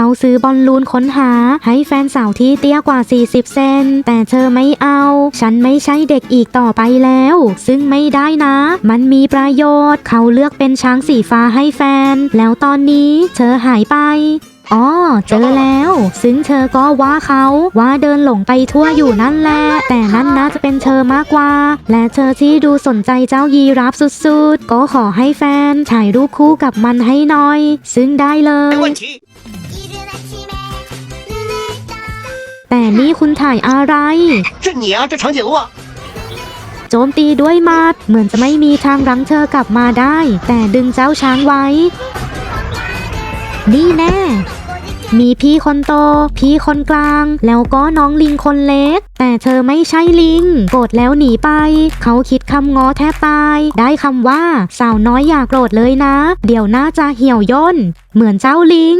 เขาซื้อบอลลูนค้นหา ให้แฟนสาวที่เตี้ยกว่า 40 เซน แต่เธอไม่เอา ฉันไม่ใช่เด็กอีกต่อไปแล้ว ซึ่งไม่ได้นะ มันมีประโยชน์ เขาเลือกเป็นช้างสีฟ้าให้แฟน แล้วตอนนี้เธอหายไปอ๋อเจอแล้ว ซึ่งเธอก็ว่าเขาว่าเดินหลงไปทั่วอยู่นั่นแหละ แต่นั่นน่าจะเป็นเธอมากกว่า และเธอที่ดูสนใจเจ้ายีราฟสุดๆ ก็ขอให้แฟนถ่ายรูปคู่กับมันให้หน่อย ซึ่งได้เลย นี่คุณถ่ายอะไร 这你啊，这长颈鹿啊， โจมตีด้วยหมัด เหมือนจะไม่มีทางรั้งเธอกลับมาได้ แต่ดึงเจ้าช้างไว้ นี่แน่ มีพี่คนโต พี่คนกลาง แล้วก็น้องลิงคนเล็ก แต่เธอไม่ใช่ลิง โกรธแล้วหนีไป เขาคิดคำง้อแทบตาย ได้คำว่า สาวน้อยอย่าโกรธเลยนะ เดี๋ยวน่าจะเหี่ยวย่น เหมือนเจ้าลิง